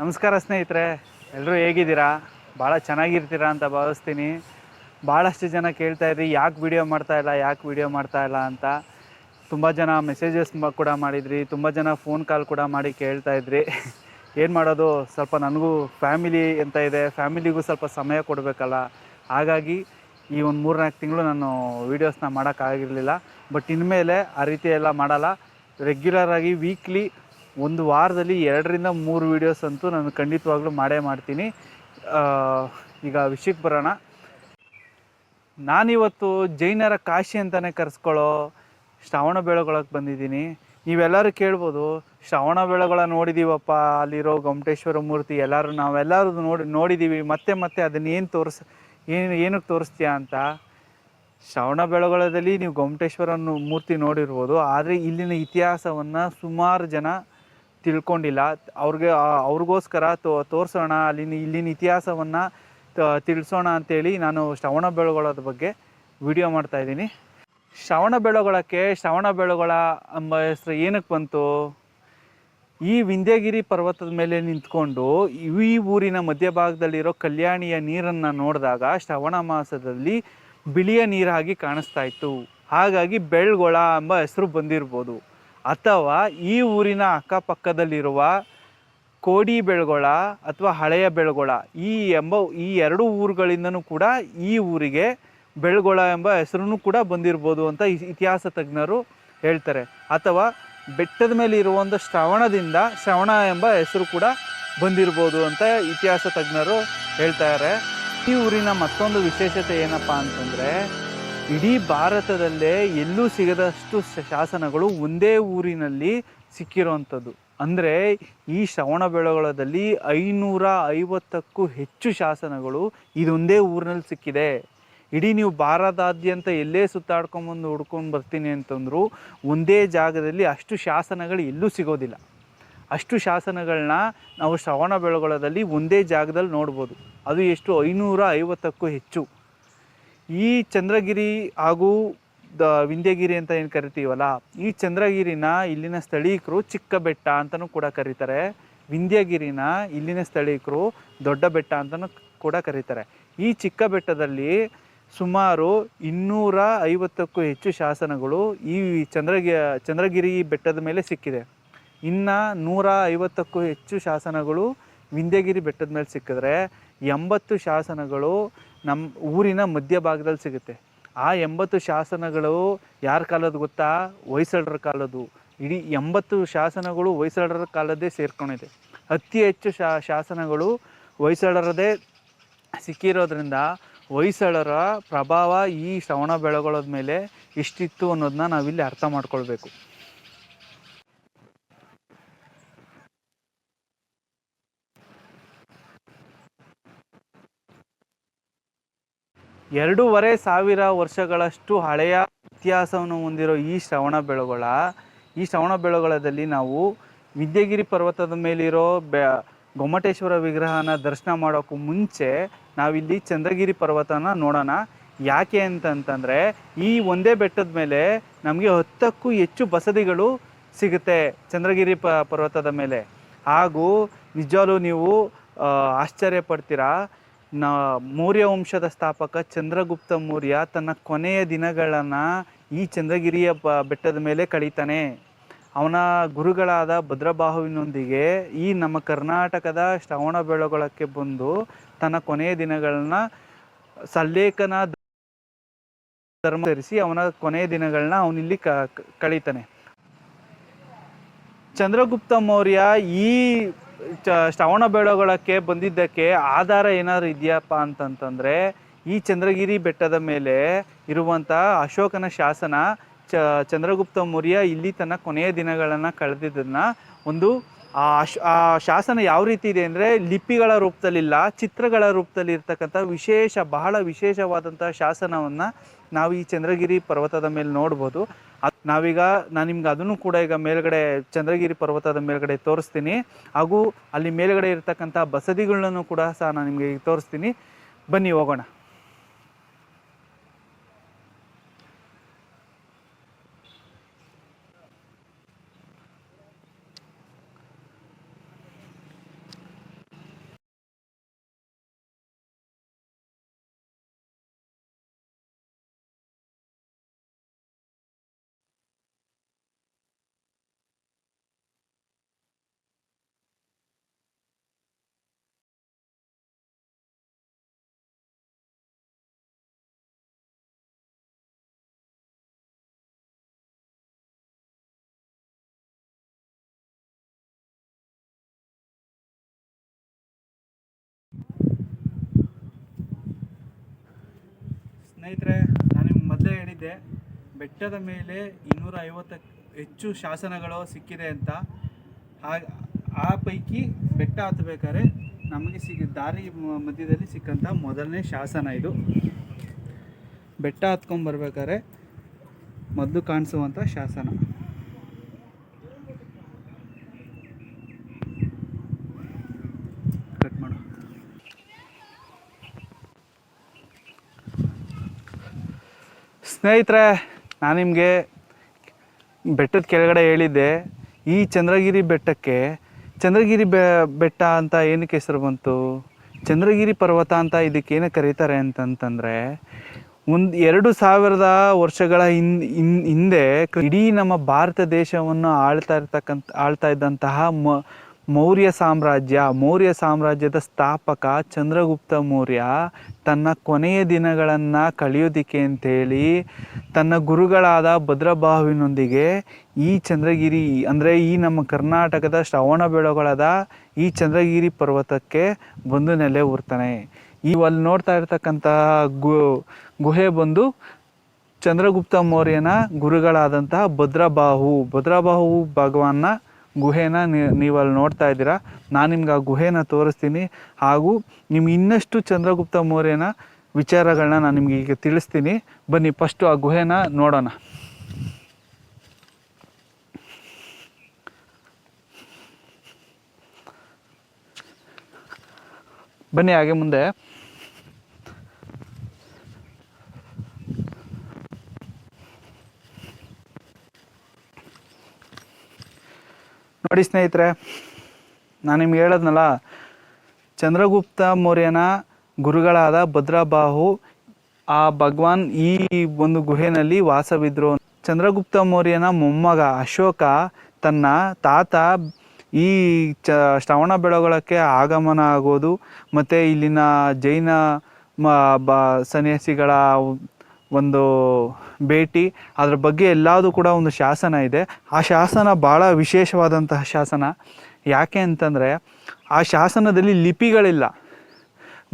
ನಮಸ್ಕಾರ ಸ್ನೇಹಿತರೆ ಎಲ್ಲರೂ ಹೇಗಿದ್ದೀರಾ? ಭಾಳ ಚೆನ್ನಾಗಿರ್ತೀರಾ ಅಂತ ಭಾವಿಸ್ತೀನಿ. ಭಾಳಷ್ಟು ಜನ ಕೇಳ್ತಾ ಇದ್ರಿ, ಯಾಕೆ ವಿಡಿಯೋ ಮಾಡ್ತಾ ಇಲ್ಲ, ಯಾಕೆ ವಿಡಿಯೋ ಮಾಡ್ತಾ ಇಲ್ಲ ಅಂತ. ತುಂಬ ಜನ ಮೆಸೇಜಸ್ ಕೂಡ ಮಾಡಿದ್ರಿ, ತುಂಬ ಜನ ಫೋನ್ ಕಾಲ್ ಕೂಡ ಮಾಡಿ ಕೇಳ್ತಾ ಇದ್ರಿ. ಏನು ಮಾಡೋದು, ಸ್ವಲ್ಪ ನನಗೂ ಫ್ಯಾಮಿಲಿ ಅಂತ ಇದೆ ಫ್ಯಾಮಿಲಿಗೂ ಸ್ವಲ್ಪ ಸಮಯ ಕೊಡಬೇಕಲ್ಲ. ಹಾಗಾಗಿ ಈ ಒಂದು ಮೂರ್ನಾಲ್ಕು ತಿಂಗಳು ನಾನು ವೀಡಿಯೋಸ್ನ ಮಾಡೋಕ್ಕಾಗಿರಲಿಲ್ಲ ಬಟ್ ಇನ್ಮೇಲೆ ಆ ರೀತಿ ಎಲ್ಲ ಮಾಡಲ್ಲ. ರೆಗ್ಯುಲರಾಗಿ ವೀಕ್ಲಿ ಒಂದು ವಾರದಲ್ಲಿ ಎರಡರಿಂದ ಮೂರು ವೀಡಿಯೋಸ್ ಅಂತೂ ನಾನು ಖಂಡಿತವಾಗ್ಲೂ ಮಾಡೇ ಮಾಡ್ತೀನಿ. ಈಗ ವಿಷಯಕ್ಕೆ ಬರೋಣ. ನಾನಿವತ್ತು ಜೈನರ ಕಾಶಿ ಅಂತಲೇ ಕರೆಸ್ಕೊಳ್ಳೋ ಶ್ರವಣ ಬೆಳಗೊಳಕ್ಕೆ ಬಂದಿದ್ದೀನಿ. ನೀವೆಲ್ಲರೂ ಕೇಳ್ಬೋದು, ಶ್ರವಣ ಬೆಳಗೊಳ ನೋಡಿದ್ದೀವಪ್ಪ ಅಲ್ಲಿರೋ ಗೊಮಟೇಶ್ವರ ಮೂರ್ತಿ, ಎಲ್ಲರೂ ನಾವೆಲ್ಲರೂ ನೋಡಿ ನೋಡಿದ್ದೀವಿ ಮತ್ತೆ ಮತ್ತೆ ಅದನ್ನ ಏನು ತೋರಿಸ್, ಏನು, ಏನಕ್ಕೆ ತೋರಿಸ್ತೀಯಾ ಅಂತ. ಶ್ರವಣ ಬೆಳಗೊಳದಲ್ಲಿ ನೀವು ಗೊಮಟೇಶ್ವರನ ಮೂರ್ತಿ ನೋಡಿರ್ಬೋದು. ಆದರೆ ಇಲ್ಲಿನ ಇತಿಹಾಸವನ್ನು ಸುಮಾರು ಜನ ತಿಳ್ಕೊಂಡಿಲ್ಲ. ಅವ್ರಿಗೆ ಅವ್ರಿಗೋಸ್ಕರ ತೋ, ತೋರಿಸೋಣ, ಅಲ್ಲಿನ, ಇಲ್ಲಿನ ಇತಿಹಾಸವನ್ನು ತಿಳಿಸೋಣ ಅಂತೇಳಿ ನಾನು ಶ್ರವಣ ಬೆಳಗೊಳದ ಬಗ್ಗೆ ವಿಡಿಯೋ ಮಾಡ್ತಾ ಇದ್ದೀನಿ. ಶ್ರವಣ ಬೆಳಗೊಳಕ್ಕೆ, ಶ್ರವಣ ಬೆಳಗೊಳ ಎಂಬ ಹೆಸರು ಏನಕ್ಕೆ ಬಂತು? ಈ ವಿಂಧ್ಯಗಿರಿ ಪರ್ವತದ ಮೇಲೆ ನಿಂತ್ಕೊಂಡು ಈ ಊರಿನ ಮಧ್ಯಭಾಗದಲ್ಲಿರೋ ಕಲ್ಯಾಣಿಯ ನೀರನ್ನು ನೋಡಿದಾಗ ಶ್ರವಣ ಮಾಸದಲ್ಲಿ ಬಿಳಿಯ ನೀರಾಗಿ ಕಾಣಿಸ್ತಾ ಹಾಗಾಗಿ ಬೆಳ್ಗೊಳ ಎಂಬ ಹೆಸರು ಬಂದಿರ್ಬೋದು. ಅಥವಾ ಈ ಊರಿನ ಅಕ್ಕಪಕ್ಕದಲ್ಲಿರುವ ಕೋಡಿ ಬೆಳಗೊಳ ಅಥವಾ ಹಳೆಯ ಬೆಳಗೊಳ, ಈ ಎಂಬ, ಈ ಎರಡು ಊರುಗಳಿಂದನೂ ಕೂಡ ಈ ಊರಿಗೆ ಬೆಳಗೊಳ ಎಂಬ ಹೆಸರು ಕೂಡ ಬಂದಿರ್ಬೋದು ಅಂತ ಇತಿಹಾಸ ತಜ್ಞರು ಹೇಳ್ತಾರೆ. ಅಥವಾ ಬೆಟ್ಟದ ಮೇಲೆ ಇರುವಂಥ ಶ್ರವಣದಿಂದ ಶ್ರವಣ ಎಂಬ ಹೆಸರು ಕೂಡ ಬಂದಿರ್ಬೋದು ಅಂತ ಇತಿಹಾಸ ತಜ್ಞರು ಹೇಳ್ತಾರೆ. ಈ ಊರಿನ ಮತ್ತೊಂದು ವಿಶೇಷತೆ ಏನಪ್ಪ ಅಂತಂದರೆ ಇಡೀ ಭಾರತದಲ್ಲೇ ಎಲ್ಲೂ ಸಿಗದಷ್ಟು ಶಾಸನಗಳು ಒಂದೇ ಊರಿನಲ್ಲಿ ಸಿಕ್ಕಿರುವಂಥದ್ದು ಅಂದರೆ ಈ ಶ್ರವಣ ಬೆಳಗೊಳದಲ್ಲಿ ಐನೂರ ಐವತ್ತಕ್ಕೂ ಹೆಚ್ಚು ಶಾಸನಗಳು ಇದೊಂದೇ ಊರಿನಲ್ಲಿ ಸಿಕ್ಕಿದೆ. ಇಡೀ ನೀವು ಭಾರತಾದ್ಯಂತ ಎಲ್ಲೇ ಸುತ್ತಾಡ್ಕೊಂಬಂದು ಹುಡ್ಕೊಂಡು ಬರ್ತೀನಿ ಅಂತಂದ್ರು ಒಂದೇ ಜಾಗದಲ್ಲಿ ಅಷ್ಟು ಶಾಸನಗಳು ಎಲ್ಲೂ ಸಿಗೋದಿಲ್ಲ. ಅಷ್ಟು ಶಾಸನಗಳನ್ನ ನಾವು ಶ್ರವಣ ಬೆಳಗೊಳದಲ್ಲಿ ಒಂದೇ ಜಾಗದಲ್ಲಿ ನೋಡ್ಬೋದು. ಅದು ಎಷ್ಟು? ಐನೂರ ಐವತ್ತಕ್ಕೂ ಹೆಚ್ಚು. ಈ ಚಂದ್ರಗಿರಿ ಹಾಗೂ ದ ವಿಂಧ್ಯಗಿರಿ ಅಂತ ಏನು ಕರಿತೀವಲ್ಲ, ಈ ಚಂದ್ರಗಿರಿನ ಇಲ್ಲಿನ ಸ್ಥಳೀಕರು ಚಿಕ್ಕ ಬೆಟ್ಟ ಅಂತಲೂ ಕೂಡ ಕರೀತಾರೆ. ವಿಂಧ್ಯಗಿರಿನ ಇಲ್ಲಿನ ಸ್ಥಳೀಕರು ದೊಡ್ಡ ಬೆಟ್ಟ ಅಂತಲೂ ಕೂಡ ಕರೀತಾರೆ. ಈ ಚಿಕ್ಕ ಬೆಟ್ಟದಲ್ಲಿ ಸುಮಾರು ಇನ್ನೂರ ಐವತ್ತಕ್ಕೂ ಹೆಚ್ಚು ಶಾಸನಗಳು ಈ ಚಂದ್ರಗಿ, ಚಂದ್ರಗಿರಿ ಬೆಟ್ಟದ ಮೇಲೆ ಸಿಕ್ಕಿದೆ. ಇನ್ನು ನೂರ ಐವತ್ತಕ್ಕೂ ಹೆಚ್ಚು ಶಾಸನಗಳು ವಿಂಧ್ಯಗಿರಿ ಬೆಟ್ಟದ ಮೇಲೆ ಸಿಕ್ಕಿದ್ರೆ ಎಂಬತ್ತು ಶಾಸನಗಳು ನಮ್ಮ ಊರಿನ ಮಧ್ಯಭಾಗದಲ್ಲಿ ಸಿಗುತ್ತೆ. ಆ ಎಂಬತ್ತು ಶಾಸನಗಳು ಯಾರ ಕಾಲದ ಗೊತ್ತಾ? ಹೊಯ್ಸಳರ ಕಾಲದ್ದು. ಇಡೀ ಎಂಬತ್ತು ಶಾಸನಗಳು ಹೊಯ್ಸಳರ ಕಾಲದ್ದೇ ಸೇರ್ಕೊಂಡಿದೆ. ಅತಿ ಹೆಚ್ಚು ಶಾ, ಶಾಸನಗಳು ಹೊಯ್ಸಳರದೇ ಸಿಕ್ಕಿರೋದ್ರಿಂದ ಹೊಯ್ಸಳರ ಪ್ರಭಾವ ಈ ಶ್ರವಣ ಬೆಳಗೊಳದ ಮೇಲೆ ಇಷ್ಟಿತ್ತು ಅನ್ನೋದನ್ನ ನಾವಿಲ್ಲಿ ಅರ್ಥ ಮಾಡ್ಕೊಳ್ಬೇಕು. ಎರಡೂವರೆ ಸಾವಿರ ವರ್ಷಗಳಷ್ಟು ಹಳೆಯ ಇತಿಹಾಸವನ್ನು ಹೊಂದಿರೋ ಈ ಶ್ರವಣ ಬೆಳಗೊಳ, ಈ ಶ್ರವಣ ಬೆಳಗೊಳದಲ್ಲಿ ನಾವು ವಿದ್ಯಗಿರಿ ಪರ್ವತದ ಮೇಲಿರೋ ಬೆ ಗೊಮ್ಮಟೇಶ್ವರ ವಿಗ್ರಹನ ದರ್ಶನ ಮಾಡೋಕ್ಕೂ ಮುಂಚೆ ನಾವಿಲ್ಲಿ ಚಂದ್ರಗಿರಿ ಪರ್ವತನ ನೋಡೋಣ. ಯಾಕೆ ಅಂತಂತಂದರೆ, ಈ ಒಂದೇ ಬೆಟ್ಟದ ಮೇಲೆ ನಮಗೆ ಹತ್ತಕ್ಕೂ ಹೆಚ್ಚು ಬಸದಿಗಳು ಸಿಗುತ್ತೆ ಚಂದ್ರಗಿರಿ ಪರ್ವತದ ಮೇಲೆ. ಹಾಗೂ ನಿಜವಾಗ್ಲೂ ನೀವು ಆಶ್ಚರ್ಯ ಪಡ್ತೀರಾ ನ ಮೌರ್ಯ ವಂಶದ ಸ್ಥಾಪಕ ಚಂದ್ರಗುಪ್ತ ಮೌರ್ಯ ತನ್ನ ಕೊನೆಯ ದಿನಗಳನ್ನು ಈ ಚಂದ್ರಗಿರಿಯ ಬೆಟ್ಟದ ಮೇಲೆ ಕಳೀತಾನೆ. ಅವನ ಗುರುಗಳಾದ ಭದ್ರಬಾಹುವಿನೊಂದಿಗೆ ಈ ನಮ್ಮ ಕರ್ನಾಟಕದ ಶ್ರವಣ ಬೆಳಗೊಳಕ್ಕೆ ಬಂದು ತನ್ನ ಕೊನೆಯ ದಿನಗಳನ್ನ ಸಲ್ಲೇಖನ ಧರ್ಮ ಧರಿಸಿ ಅವನ ಕೊನೆಯ ದಿನಗಳನ್ನ ಅವನಿಲ್ಲಿ ಕ ಕಳೀತಾನೆ. ಚಂದ್ರಗುಪ್ತ ಮೌರ್ಯ ಈ ಶ್ರವಣ ಬೆಳಗೊಳಕ್ಕೆ ಬಂದಿದ್ದಕ್ಕೆ ಆಧಾರ ಏನಾದರೂ ಇದೆಯಪ್ಪ ಅಂತಂತಂದರೆ ಈ ಚಂದ್ರಗಿರಿ ಬೆಟ್ಟದ ಮೇಲೆ ಇರುವಂಥ ಅಶೋಕನ ಶಾಸನ ಚ, ಚಂದ್ರಗುಪ್ತ ಮೌರ್ಯ ಇಲ್ಲಿ ತನ್ನ ಕೊನೆಯ ದಿನಗಳನ್ನು ಕಳೆದಿದ್ದನ್ನ ಒಂದು ಆ ಶಾಸನ ಯಾವ ರೀತಿ ಇದೆ ಅಂದರೆ ಲಿಪಿಗಳ ರೂಪದಲ್ಲಿಲ್ಲ, ಚಿತ್ರಗಳ ರೂಪದಲ್ಲಿ ಇರ್ತಕ್ಕಂಥ ವಿಶೇಷ, ಬಹಳ ವಿಶೇಷವಾದಂಥ ಶಾಸನವನ್ನು ನಾವು ಈ ಚಂದ್ರಗಿರಿ ಪರ್ವತದ ಮೇಲೆ ನೋಡ್ಬೋದು. ಅದ್ ನಾವೀಗ ನಾನು ನಿಮ್ಗೆ ಅದನ್ನು ಕೂಡ ಈಗ ಮೇಲ್ಗಡೆ ಚಂದ್ರಗಿರಿ ಪರ್ವತದ ಮೇಲ್ಗಡೆ ತೋರಿಸ್ತೀನಿ. ಹಾಗೂ ಅಲ್ಲಿ ಮೇಲ್ಗಡೆ ಇರತಕ್ಕಂಥ ಬಸದಿಗಳನ್ನು ಕೂಡ ಸಹ ನಾನು ನಿಮಗೆ ತೋರಿಸ್ತೀನಿ. ಬನ್ನಿ ಹೋಗೋಣ. ಸ್ನೇಹಿತರೆ, ನಾನು ನಿಮ್ಗೆ ಮೊದಲೇ ಹೇಳಿದ್ದೆ, ಬೆಟ್ಟದ ಮೇಲೆ ಇನ್ನೂರ ಐವತ್ತಕ್ಕೆ ಹೆಚ್ಚು ಶಾಸನಗಳು ಸಿಕ್ಕಿದೆ ಅಂತ. ಆ- ಆ ಪೈಕಿ ಬೆಟ್ಟ ಹತ್ತಬೇಕಾದ್ರೆ ನಮಗೆ ಸಿಗ, ದಾರಿ ಮಧ್ಯದಲ್ಲಿ ಸಿಕ್ಕಂಥ ಮೊದಲನೇ ಶಾಸನ ಇದು. ಬೆಟ್ಟ ಹತ್ಕೊಂಡ್ಬರ್ಬೇಕಾದ್ರೆ ಮೊದಲು ಕಾಣಿಸುವಂಥ ಶಾಸನ ಕಟ್ ಮಾಡು ಸ್ನೇಹಿತರೆ, ನಾನು ನಿಮಗೆ ಬೆಟ್ಟದ ಕೆಳಗಡೆ ಹೇಳಿದ್ದೆ, ಈ ಚಂದ್ರಗಿರಿ ಬೆಟ್ಟಕ್ಕೆ ಚಂದ್ರಗಿರಿ ಬೆಟ್ಟ ಅಂತ ಏನಕ್ಕೆ ಹೆಸರು ಬಂತು? ಚಂದ್ರಗಿರಿ ಪರ್ವತ ಅಂತ ಇದಕ್ಕೆ ಏನಕ್ಕೆ ಕರೀತಾರೆ ಅಂತಂತಂದರೆ, ಒಂದು ಎರಡು ಸಾವಿರದ ವರ್ಷಗಳ ಹಿಂದ್ ಹಿಂದೆ ಇಡೀ ನಮ್ಮ ಭಾರತ ದೇಶವನ್ನು ಆಳ್ತಾ ಇರ್ತಕ್ಕಂಥ, ಆಳ್ತಾ ಇದ್ದಂತಹ ಮ ಮೌರ್ಯ ಸಾಮ್ರಾಜ್ಯ, ಮೌರ್ಯ ಸಾಮ್ರಾಜ್ಯದ ಸ್ಥಾಪಕ ಚಂದ್ರಗುಪ್ತ ಮೌರ್ಯ ತನ್ನ ಕೊನೆಯ ದಿನಗಳನ್ನು ಕಳೆಯೋದಿಕ್ಕೆ ಅಂತೇಳಿ ತನ್ನ ಗುರುಗಳಾದ ಭದ್ರಬಾಹುವಿನೊಂದಿಗೆ ಈ ಚಂದ್ರಗಿರಿ, ಅಂದರೆ ಈ ನಮ್ಮ ಕರ್ನಾಟಕದ ಶ್ರವಣ ಬೆಳಗೊಳದ ಈ ಚಂದ್ರಗಿರಿ ಪರ್ವತಕ್ಕೆ ಬಂದು ನೆಲೆ ಊರ್ತಾನೆ. ಈ ಅಲ್ಲಿ ನೋಡ್ತಾ ಇರ್ತಕ್ಕಂಥ ಗು, ಗುಹೆ ಬಂದು ಚಂದ್ರಗುಪ್ತ ಮೌರ್ಯನ ಗುರುಗಳಾದಂತಹ ಭದ್ರಬಾಹು ಭದ್ರಬಾಹು ಭಗವಾನ್ನ ಗುಹೆನ ನೀವು ಅಲ್ಲಿ ನೋಡ್ತಾ ಇದ್ದೀರಾ? ನಾನು ನಿಮ್ಗೆ ಆ ಗುಹೆನ ತೋರಿಸ್ತೀನಿ. ಹಾಗೂ ನಿಮ್ಗೆ ಇನ್ನಷ್ಟು ಚಂದ್ರಗುಪ್ತ ಮೌರ್ಯನ ವಿಚಾರಗಳನ್ನ ನಾನು ನಿಮ್ಗೆ ಈಗ ತಿಳಿಸ್ತೀನಿ. ಬನ್ನಿ ಫಸ್ಟು ಆ ಗುಹೆನ ನೋಡೋಣ. ಬನ್ನಿ, ಹಾಗೆ ಮುಂದೆ. ನೋಡಿ ಸ್ನೇಹಿತರೆ, ನಾನು ನಿಮ್ಗೆ ಹೇಳದ್ನಲ್ಲ, ಚಂದ್ರಗುಪ್ತ ಮೌರ್ಯನ ಗುರುಗಳಾದ ಭದ್ರಬಾಹು, ಆ ಭಗವಾನ್ ಈ ಒಂದು ಗುಹೆನಲ್ಲಿ ವಾಸವಿದ್ರು. ಚಂದ್ರಗುಪ್ತ ಮೌರ್ಯನ ಮೊಮ್ಮಗ ಅಶೋಕ ತನ್ನ ತಾತ ಈ ಚ, ಶ್ರವಣ ಬೆಳಗೊಳಕ್ಕೆ ಆಗಮನ ಆಗೋದು, ಮತ್ತು ಇಲ್ಲಿನ ಜೈನ ಮ, ಬ, ಸನ್ಯಾಸಿಗಳ ಒಂದು ಭೇಟಿ, ಅದ್ರ ಬಗ್ಗೆ ಎಲ್ಲದೂ ಕೂಡ ಒಂದು ಶಾಸನ ಇದೆ. ಆ ಶಾಸನ ಭಾಳ ವಿಶೇಷವಾದಂತಹ ಶಾಸನ. ಯಾಕೆ ಅಂತಂದರೆ, ಆ ಶಾಸನದಲ್ಲಿ ಲಿಪಿಗಳಿಲ್ಲ.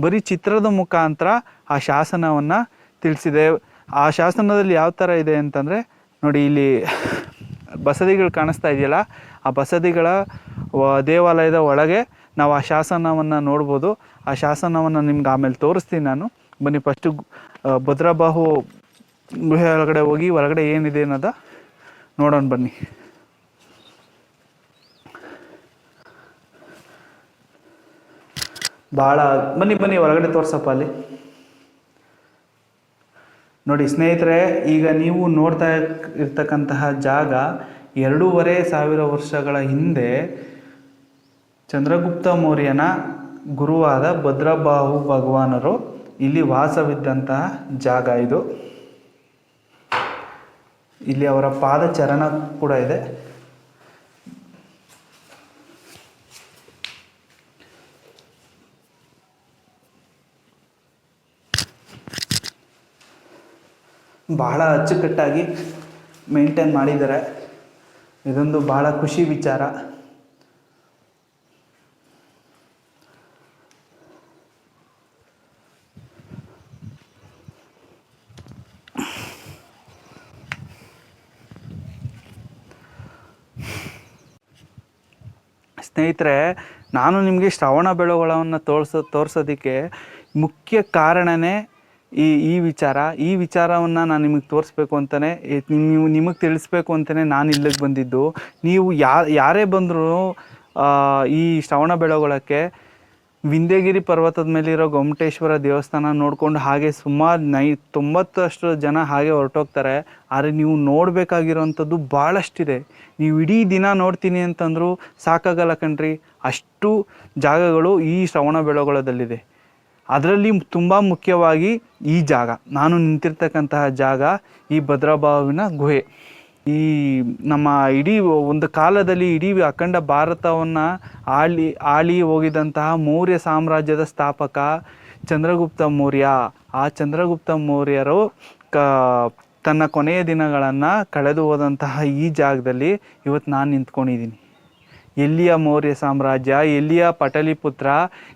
ಬರೀ ಚಿತ್ರದ ಮುಖಾಂತರ ಆ ಶಾಸನವನ್ನು ತಿಳಿಸಿದೆ. ಆ ಶಾಸನದಲ್ಲಿ ಯಾವ ಥರ ಇದೆ ಅಂತಂದರೆ, ನೋಡಿ ಇಲ್ಲಿ ಬಸದಿಗಳು ಕಾಣಿಸ್ತಾ ಇದೆಯಲ್ಲ, ಆ ಬಸದಿಗಳ ದೇವಾಲಯದ ಒಳಗೆ ನಾವು ಆ ಶಾಸನವನ್ನು ನೋಡ್ಬೋದು. ಆ ಶಾಸನವನ್ನು ನಿಮ್ಗೆ ಆಮೇಲೆ ತೋರಿಸ್ತೀನಿ ನಾನು. ಬನ್ನಿ ಫಸ್ಟು ಭದ್ರಾಬಾಹು ಗುಹೆ ಒಳಗಡೆ ಹೋಗಿ ಹೊರಗಡೆ ಏನಿದೆ ಅನ್ನೋದ ನೋಡೋಣ ಬನ್ನಿ. ಭಾಳ ಬನ್ನಿ ಬನ್ನಿ ಹೊರಗಡೆ ತೋರ್ಸಪ್ಪ ಅಲ್ಲಿ. ನೋಡಿ, ಸ್ನೇಹಿತರೆ, ಈಗ ನೀವು ನೋಡ್ತಾ ಇರ್ತಕ್ಕಂತಹ ಜಾಗ ಎರಡೂವರೆ ಸಾವಿರ ವರ್ಷಗಳ ಹಿಂದೆ ಚಂದ್ರಗುಪ್ತ ಮೌರ್ಯನ ಗುರುವಾದ ಭದ್ರಬಾಹು ಭಗವಾನರು ಇಲ್ಲಿ ವಾಸವಿದ್ದಂತಹ ಜಾಗ ಇದು. ಇಲ್ಲಿ ಅವರ ಪಾದಚರಣ ಕೂಡ ಇದೆ. ಬಹಳ ಅಚ್ಚುಕಟ್ಟಾಗಿ ಮೇಂಟೈನ್ ಮಾಡಿದ್ದಾರೆ. ಇದೊಂದು ಬಹಳ ಖುಷಿ ವಿಚಾರ. ಸ್ನೇಹಿತರೆ, ನಾನು ನಿಮಗೆ ಶ್ರವಣ ಬೆಳಗೊಳವನ್ನು ತೋರ್ಸೋ, ತೋರಿಸೋದಕ್ಕೆ ಮುಖ್ಯ ಕಾರಣನೇ ಈ ಈ ವಿಚಾರ. ಈ ವಿಚಾರವನ್ನು ನಾನು ನಿಮಗೆ ತೋರಿಸ್ಬೇಕು ಅಂತಲೇ ನೀವು ನಿಮಗೆ ತಿಳಿಸ್ಬೇಕು ಅಂತಲೇ ನಾನು ಇಲ್ಲಿಗೆ ಬಂದಿದ್ದು. ನೀವು ಯಾ, ಯಾರೇ ಬಂದರೂ ಈ ಶ್ರವಣ ಬೆಳಗೊಳಕ್ಕೆ ವಿಂಧ್ಯಗಿರಿ ಪರ್ವತದ ಮೇಲಿರೋ ಗೊಮ್ಮಟೇಶ್ವರ ದೇವಸ್ಥಾನ ನೋಡ್ಕೊಂಡು ಹಾಗೆ ಸುಮಾರು ನೈ ತೊಂಬತ್ತಷ್ಟು ಜನ ಹಾಗೆ ಹೊರಟೋಗ್ತಾರೆ. ಆದರೆ ನೀವು ನೋಡಬೇಕಾಗಿರೋವಂಥದ್ದು ಭಾಳಷ್ಟಿದೆ ನೀವು ಇಡೀ ದಿನ ನೋಡ್ತೀನಿ ಅಂತಂದರೂ ಸಾಕಾಗಲ್ಲ ಕಣ್ರಿ. ಅಷ್ಟು ಜಾಗಗಳು ಈ ಶ್ರವಣ ಬೆಳಗೊಳದಲ್ಲಿದೆ. ಅದರಲ್ಲಿ ತುಂಬ ಮುಖ್ಯವಾಗಿ ಈ ಜಾಗ. ನಾನು ನಿಂತಿರ್ತಕ್ಕಂತಹ ಜಾಗ ಈ ಭದ್ರಭಾವಿನ ಗುಹೆ. ಈ ನಮ್ಮ ಇಡೀ ಒಂದು ಕಾಲದಲ್ಲಿ ಇಡೀ ಅಖಂಡ ಭಾರತವನ್ನು ಆಳಿ ಆಳಿ ಹೋಗಿದಂತಹ ಮೌರ್ಯ ಸಾಮ್ರಾಜ್ಯದ ಸ್ಥಾಪಕ ಚಂದ್ರಗುಪ್ತ ಮೌರ್ಯ. ಆ ಚಂದ್ರಗುಪ್ತ ಮೌರ್ಯರು ಕ, ತನ್ನ ಕೊನೆಯ ದಿನಗಳನ್ನು ಕಳೆದು ಹೋದಂತಹ ಈ ಜಾಗದಲ್ಲಿ ಇವತ್ತು ನಾನು ನಿಂತ್ಕೊಂಡಿದ್ದೀನಿ. ಎಲ್ಲಿಯ ಮೌರ್ಯ ಸಾಮ್ರಾಜ್ಯ, ಎಲ್ಲಿಯ ಪಟಲಿಪುತ್ರ,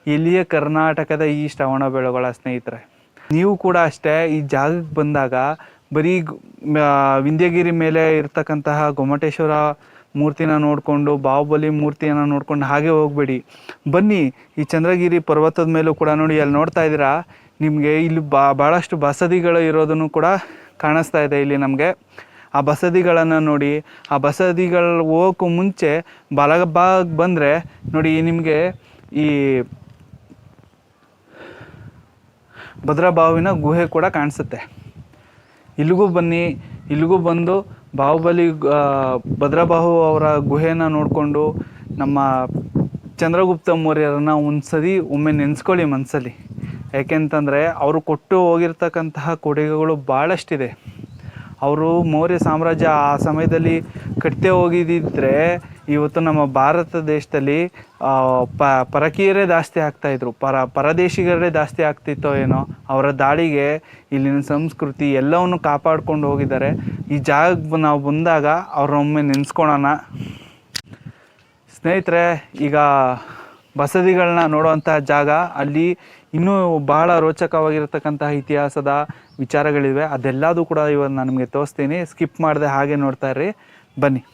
ಎಲ್ಲಿಯ ಕರ್ನಾಟಕದ ಈ ಶ್ರವಣ ಬೆಳಗೊಳ ಸ್ನೇಹಿತರೆ? ನೀವು ಕೂಡ ಅಷ್ಟೇ ಈ ಜಾಗಕ್ಕೆ ಬಂದಾಗ ಬರೀ ವಿಂಧ್ಯಗಿರಿ ಮೇಲೆ ಇರ್ತಕ್ಕಂತಹ ಗೊಮ್ಮಟೇಶ್ವರ ಮೂರ್ತಿನ ನೋಡಿಕೊಂಡು, ಬಾಹುಬಲಿ ಮೂರ್ತಿಯನ್ನು ನೋಡ್ಕೊಂಡು ಹಾಗೆ ಹೋಗಬೇಡಿ. ಬನ್ನಿ, ಈ ಚಂದ್ರಗಿರಿ ಪರ್ವತದ ಮೇಲೂ ಕೂಡ ನೋಡಿ ಅಲ್ಲಿ ನೋಡ್ತಾ ಇದ್ದೀರಾ? ನಿಮಗೆ ಇಲ್ಲಿ ಬಾ ಭಾಳಷ್ಟು ಬಸದಿಗಳು ಇರೋದನ್ನು ಕೂಡ ಕಾಣಿಸ್ತಾ ಇದೆ ಇಲ್ಲಿ ನಮಗೆ. ಆ ಬಸದಿಗಳನ್ನು ನೋಡಿ, ಆ ಬಸದಿಗಳು ಹೋಗೋಕ್ಕೂ ಮುಂಚೆ ಬಲಭಾಗ ಬಂದರೆ ನೋಡಿ, ನಿಮಗೆ ಈ ಭದ್ರಭಾವಿನ ಗುಹೆ ಕೂಡ ಕಾಣಿಸುತ್ತೆ. ಇಲ್ಲಿಗೂ ಬನ್ನಿ, ಇಲ್ಲಿಗೂ ಬಂದು ಬಾಹುಬಲಿ ಭದ್ರಬಾಹು ಅವರ ಗುಹೆನ ನೋಡಿಕೊಂಡು ನಮ್ಮ ಚಂದ್ರಗುಪ್ತ ಮೌರ್ಯರನ್ನ ಒಂದು ಸರಿ ಒಮ್ಮೆ ನೆನೆಸ್ಕೊಳ್ಳಿ ಮನಸ್ಸಲ್ಲಿ ಯಾಕೆಂತಂದರೆ ಅವರು ಕೊಟ್ಟು ಹೋಗಿರ್ತಕ್ಕಂತಹ ಕೊಡುಗೆಗಳು ಭಾಳಷ್ಟಿದೆ ಅವರು ಮೌರ್ಯ ಸಾಮ್ರಾಜ್ಯ ಆ ಸಮಯದಲ್ಲಿ ಕಟ್ಟೆ ಹೋಗಿದ್ದಿದ್ರೆ ಇವತ್ತು ನಮ್ಮ ಭಾರತ ದೇಶದಲ್ಲಿ ಪ, ಪರಕೀಯರೇ ಜಾಸ್ತಿ ಆಗ್ತಾಯಿದ್ರು ಪರ, ಪರದೇಶಿಗರೇ ಜಾಸ್ತಿ ಆಗ್ತಿತ್ತೋ ಏನೋ, ಅವರ ದಾಳಿಗೆ ಇಲ್ಲಿನ ಸಂಸ್ಕೃತಿ ಎಲ್ಲವನ್ನು ಕಾಪಾಡ್ಕೊಂಡು ಹೋಗಿದ್ದಾರೆ. ಈ ಜಾಗಕ್ಕೆ ನಾವು ಬಂದಾಗ ಅವ್ರನ್ನೊಮ್ಮೆ ನೆನೆಸ್ಕೊಳೋಣ. ಸ್ನೇಹಿತರೆ, ಈಗ ಬಸದಿಗಳನ್ನ ನೋಡುವಂತಹ ಜಾಗ, ಅಲ್ಲಿ ಇನ್ನೂ ಬಹಳ ರೋಚಕವಾಗಿರತಕ್ಕಂತಹ ಇತಿಹಾಸದ ವಿಚಾರಗಳಿವೆ. ಅದೆಲ್ಲದೂ ಕೂಡ ಇವತ್ತು ನಾನು ನಿಮಗೆ ತೋರಿಸ್ತೀನಿ. ಸ್ಕಿಪ್ ಮಾಡದೆ ಹಾಗೆ ನೋಡ್ತಾ ಇರ್ರಿ. ಬನ್ನಿ.